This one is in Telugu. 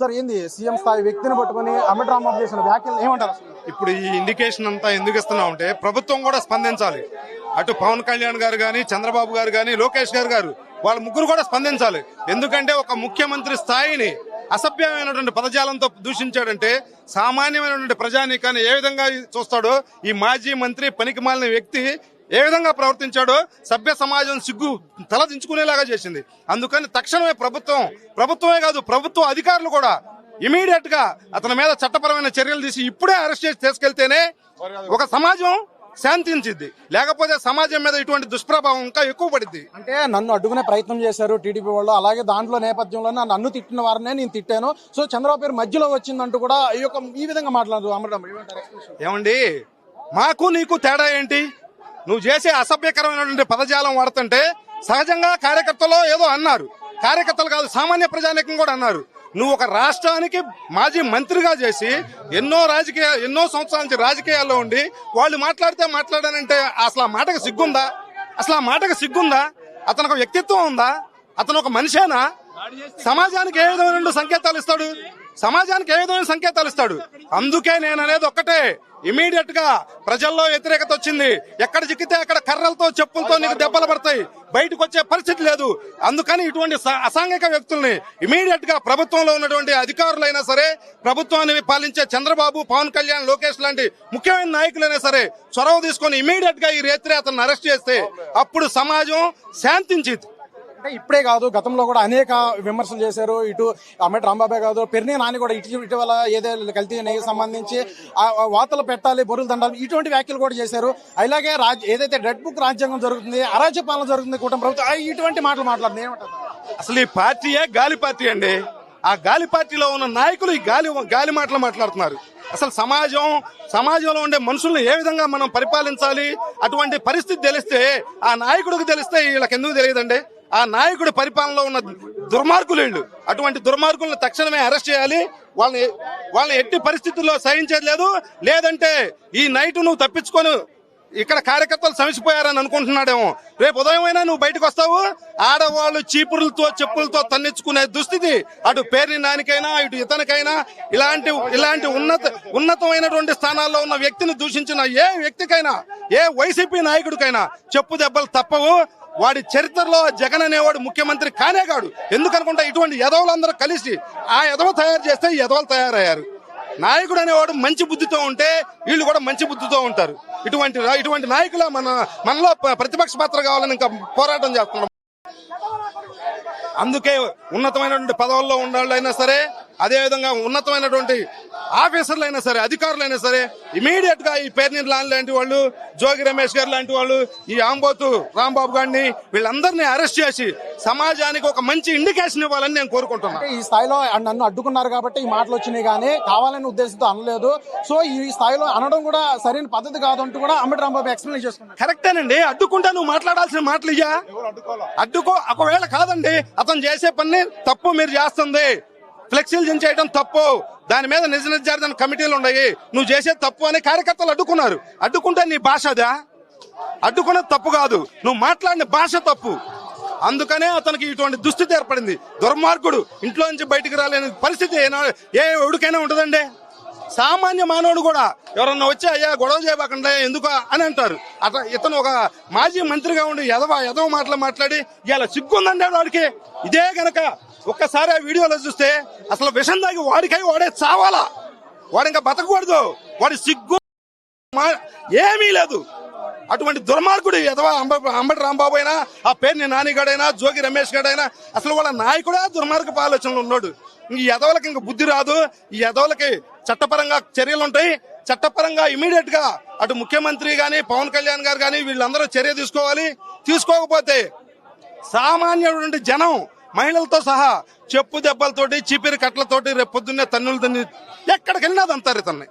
సార్ ఏంది? సీఎం స్థాయి వ్యక్తిని పట్టుకొని అమిట్ రాంబాబు చేసిన వ్యాఖ్యలు ఏమంటారు ఇప్పుడు ఈ ఇండికేషన్ అంతా ఎందుకు ఇస్తున్నాం అంటే ప్రభుత్వం కూడా స్పందించాలి. అటు పవన్ కళ్యాణ్ గారు కానీ చంద్రబాబు గారు కానీ లోకేష్ గారు గారు వాళ్ళ ముగ్గురు కూడా స్పందించాలి. ఎందుకంటే ఒక ముఖ్యమంత్రి స్థాయిని అసభ్యమైనటువంటి పదజాలంతో దూషించాడంటే సామాన్యమైనటువంటి ప్రజానీకాన్ని ఏ విధంగా చూస్తాడో ఈ మాజీ మంత్రి పనికి మాలిన వ్యక్తి ఏ విధంగా ప్రవర్తించాడో సభ్య సమాజం సిగ్గు తల దించుకునేలాగా చేసింది. అందుకని తక్షణమే ప్రభుత్వం ప్రభుత్వమే కాదు ప్రభుత్వ అధికారులు కూడా ఇమీడియట్గా అతని మీద చట్టపరమైన చర్యలు తీసి ఇప్పుడే అరెస్ట్ చేసి తీసుకెళ్తేనే ఒక సమాజం శాంతించిద్ది. లేకపోతే సమాజం మీద ఇటువంటి దుష్ప్రభావం ఇంకా ఎక్కువ పడిద్ది. అంటే నన్ను అడ్డుకునే ప్రయత్నం చేశారు టీడీపీ వాళ్ళు. అలాగే దాంట్లో నేపథ్యంలో నన్ను తిట్టిన వారినే నేను తిట్టాను. సో చంద్రబాబు పేరు మధ్యలో వచ్చిందంటూ కూడా ఈ యొక్క ఈ విధంగా మాట్లాడదు అమర్ రాంబాబు ఏమంటారు? explanation? ఏమండి? మాకు నీకు తేడా ఏంటి? నువ్వు చేసే అసభ్యకరమైనటువంటి పదజాలం వాడుతుంటే సహజంగా కార్యకర్తలు ఏదో అన్నారు. కార్యకర్తలు కాదు సామాన్య ప్రజానికం కూడా అన్నారు. నువ్వు ఒక రాష్ట్రానికి మాజీ మంత్రిగా చేసి ఎన్నో రాజకీయ ఎన్నో సంవత్సరాల నుంచి రాజకీయాల్లో ఉండి వాళ్ళు మాట్లాడితే మాట్లాడానంటే అసలు ఆ మాటకు సిగ్గుందా? అసలు ఆ మాటకు సిగ్గుందా? అతనికి వ్యక్తిత్వం ఉందా? అతను ఒక మనిషేనా? సమాజానికి ఏ విధమైన సంకేతాలు ఇస్తాడు? సమాజానికి ఏ విధమైన సంకేతాలు ఇస్తాడు? అందుకే నేను అనేది ఒక్కటే. ఇమీడియట్గా ప్రజల్లో వ్యతిరేకత వచ్చింది. ఎక్కడ చిక్కితే అక్కడ కర్రలతో చెప్పులతో నీకు దెబ్బలు పడతాయి. బయటకు వచ్చే పరిస్థితి లేదు. అందుకని ఇటువంటి అసాంఘిక వ్యక్తుల్ని ఇమీడియట్గా ప్రభుత్వంలో ఉన్నటువంటి అధికారులైనా సరే ప్రభుత్వాన్ని పాలించే చంద్రబాబు పవన్ కళ్యాణ్ లోకేష్ లాంటి ముఖ్యమైన నాయకులైనా సరే చొరవ తీసుకొని ఇమీడియట్గా ఈ రేత్రి అతన్ని అరెస్ట్ చేస్తే అప్పుడు సమాజం శాంతించింది. అంటే ఇప్పుడే కాదు గతంలో కూడా అనేక విమర్శలు చేశారు. ఇటు అమ్మటి రాంబాబే కాదు పెరిని నాని కూడా ఇటు ఇటీవల ఏదో కల్తీ నెయ్యి సంబంధించి వార్తలు పెట్టాలి బొరులు దండాలి ఇటువంటి వ్యాఖ్యలు కూడా చేశారు. అలాగే రాజ్ ఏదైతే రెడ్ బుక్ రాజ్యాంగం జరుగుతుంది అరాజ్య పాలన జరుగుతుంది కూటమి ప్రభుత్వం ఇటువంటి మాటలు మాట్లాడుతుంది ఏమంటారు అసలు ఈ పార్టీయే గాలి పార్టీ అండి. ఆ గాలి పార్టీలో ఉన్న నాయకులు ఈ గాలి గాలి మాటలు మాట్లాడుతున్నారు. అసలు సమాజం సమాజంలో ఉండే మనుషుల్ని ఏ విధంగా మనం పరిపాలించాలి? అటువంటి పరిస్థితి తెలిస్తే ఆ నాయకుడికి తెలిస్తే వీళ్ళకి ఎందుకు తెలియదండి? ఆ నాయకుడి పరిపాలనలో ఉన్న దుర్మార్గులు వీళ్ళు అటువంటి దుర్మార్గులను తక్షణమే అరెస్ట్ చేయాలి. వాళ్ళని వాళ్ళని ఎట్టి పరిస్థితుల్లో సహించేది లేదు. లేదంటే ఈ నైట్ నువ్వు తప్పించుకొని ఇక్కడ కార్యకర్తలు సమసిపోయారని అనుకుంటున్నాడేమో. రేపు ఉదయం అయినా నువ్వు బయటకు వస్తావు. ఆడవాళ్ళు చీపురులతో చెప్పులతో తన్నించుకునే దుస్థితి. అటు పేర్ని నానికైనా ఇటు ఇతనికైనా ఇలాంటి ఇలాంటి ఉన్నత ఉన్నతమైనటువంటి స్థానాల్లో ఉన్న వ్యక్తిని దూషించిన ఏ వ్యక్తికైనా ఏ వైసీపీ నాయకుడికైనా చెప్పు దెబ్బలు తప్పవు. వాడి చరిత్రలో జగన్ అనేవాడు ముఖ్యమంత్రి కానే కాడు. ఎందుకనుకుంటా ఇటువంటి ఎదవలందరూ కలిసి ఆ ఎదవ తయారు చేస్తే యదవలు ఎదవలు తయారయ్యారు. నాయకుడు అనేవాడు మంచి బుద్ధితో ఉంటే వీళ్ళు కూడా మంచి బుద్ధితో ఉంటారు. ఇటువంటి ఇటువంటి నాయకుల మన మనలో ప్రతిపక్ష పాత్ర కావాలని ఇంకా పోరాటం చేస్తున్నాం. అందుకే ఉన్నతమైనటువంటి పదవుల్లో ఉండాలైనా సరే అదే విధంగా ఉన్నతమైనటువంటి ఆఫీసర్లు అయినా సరే అధికారులైనా సరే ఇమీడియట్గా ఈ పేర్ని లాన్ లాంటి వాళ్ళు జోగి రమేష్ గారు లాంటి వాళ్ళు ఈ ఆంబోతు రాంబాబు గారిని వీళ్ళందరినీ అరెస్ట్ చేసి సమాజానికి ఒక మంచి ఇండికేషన్ ఇవ్వాలని నేను కోరుకుంటున్నాను ఈ స్థాయిలో నన్ను అడ్డుకున్నారు కాబట్టి ఈ మాటలు వచ్చినాయి కానీ కావాలనే ఉద్దేశంతో అనలేదు. సో ఈ స్థాయిలో అనడం కూడా సరైన పద్ధతి కాదంటూ కూడా అమిట్ రాంబాబు ఎక్స్ప్లెయిన్ చేసుకున్నారు కరెక్టేనండి. అడ్డుకుంటా నువ్వు మాట్లాడాల్సిన మాటలు ఇయ్యా. అడ్డుకో ఒకవేళ కాదండి అతను చేసే పని తప్పు మీరు చేస్తుంది. ఫ్లెక్సీలు చేయడం తప్పు. దాని మీద నిజ నిర్ధారణ కమిటీలు ఉన్నాయి. నువ్వు చేసే తప్పు అని కార్యకర్తలు అడ్డుకున్నారు. అడ్డుకుంటే నీ భాష అదా? అడ్డుకున్నది తప్పు కాదు. నువ్వు మాట్లాడిన భాష తప్పు. అందుకనే అతనికి ఇటువంటి దుస్థితి ఏర్పడింది. దుర్మార్గుడు ఇంట్లో నుంచి బయటికి రాలేని పరిస్థితి ఏనా- ఏ ఎవడికైనా ఉంటుందండి? సామాన్య మానవుడు కూడా ఎవరన్నా వచ్చి అయ్యా గొడవ చేయబాకండి ఎందుకు? అని అంటారు. అట్లా ఇతను ఒక మాజీ మంత్రిగా ఉండి ఎదవ ఎదవ మాటలు మాట్లాడి ఇలా సిగ్గుందండి వాడికి. ఇదే గనక ఒక్కసారి ఆ వీడియోలో చూస్తే అసలు విషం దాగి వాడికై వాడే చావాలా? వాడు ఇంకా బతకూడదు. వాడి సిగ్గు మా- ఏమీ లేదు. అటువంటి దుర్మార్గుడు ఎదవ అంబ అంబటి రాంబాబు అయినా ఆ పేరుని నానిగాడైనా జోగి రమేష్ గాడైనా అసలు వాళ్ళ నాయకుడే దుర్మార్గపు ఆలోచనలు ఉన్నాడు. ఈ ఎదవలకి ఇంక బుద్ధి రాదు. ఈ ఎదవలకి చట్టపరంగా చర్యలు ఉంటాయి. చట్టపరంగా ఇమీడియట్గా అటు ముఖ్యమంత్రి గాని పవన్ కళ్యాణ్ గారు కానీ వీళ్ళందరూ చర్య తీసుకోవాలి. తీసుకోకపోతే సామాన్యుడు జనం మహిళలతో సహా చెప్పు దెబ్బలతోటి చీపిరి కట్లతోటి రేపు పొద్దున్నే తన్నులు తన్ని ఎక్కడికి వెళ్ళినా అంటారు ఇతన్ని